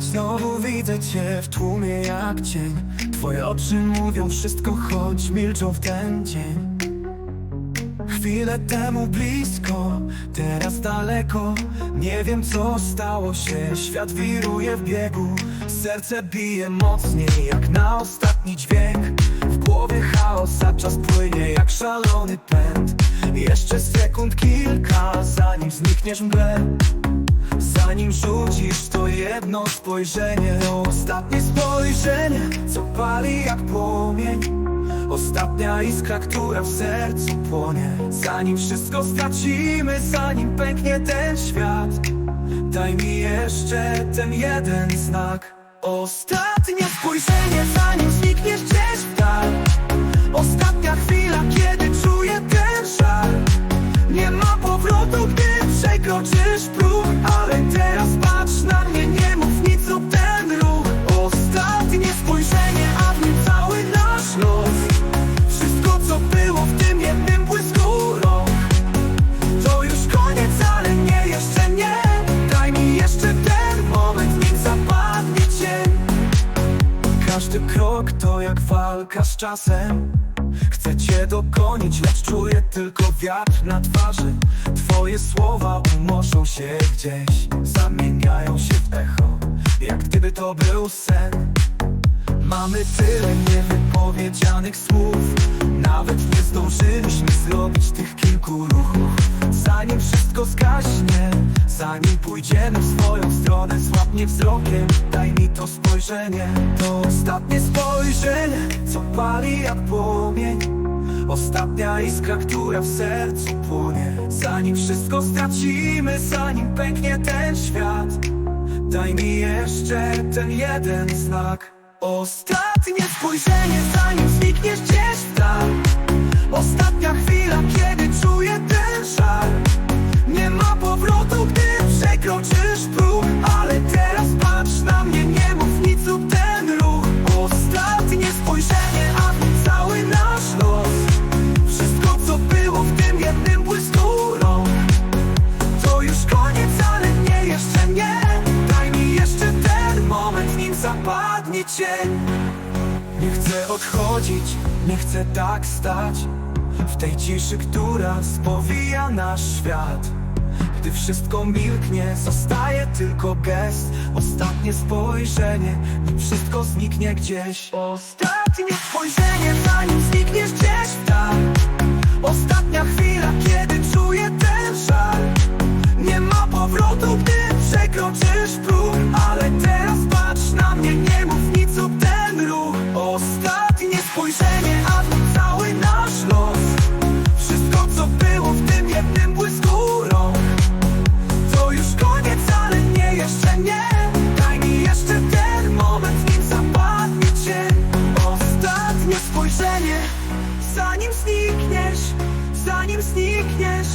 Znowu widzę cię w tłumie jak cień. Twoje oczy mówią wszystko, choć milczą w ten dzień. Chwilę temu blisko, teraz daleko. Nie wiem co stało się, świat wiruje w biegu. Serce bije mocniej jak na ostatni dźwięk. W głowie chaos, a czas płynie jak szalony pęd. Jeszcze sekund kilka, zanim znikniesz mgle Zanim rzucisz to jedno spojrzenie. To ostatnie spojrzenie, co pali jak płomień. Ostatnia iskra, która w sercu płonie. Zanim wszystko stracimy, zanim pęknie ten świat Daj mi jeszcze ten jeden znak. Ostatnie spojrzenie, zanim znikniesz gdzieś w dal. Ostatnia chwila, kiedy czuję ten żal. Nie ma powrotu, gdy przekroczysz próg każdy krok to jak walka z czasem. Chcę cię dogonić, lecz czuję tylko wiatr na twarzy. Twoje słowa unoszą się gdzieś Zamieniają się w echo Jak gdyby to był sen. Mamy tyle niewypowiedzianych słów Nawet nie zdążyliśmy zrobić tych kilku ruchów. Zanim wszystko zgaśnie Zanim pójdziemy w swoją stronę Złap mnie wzrokiem, daj mi to spojrzenie. To ostatnie spojrzenie, co pali jak płomień. Ostatnia iskra, która w sercu płonie. Zanim wszystko stracimy, zanim pęknie ten świat Daj mi jeszcze ten jeden znak. Ostatnie spojrzenie, Nie chcę odchodzić, nie chcę tak stać. W tej ciszy, która spowija nasz świat. Gdy wszystko milknie, zostaje tylko gest. Ostatnie spojrzenie, nim wszystko zniknie gdzieś. Ostatnie spojrzenie, zanim znikniesz gdzieś w spojrzenie, zanim znikniesz Zanim znikniesz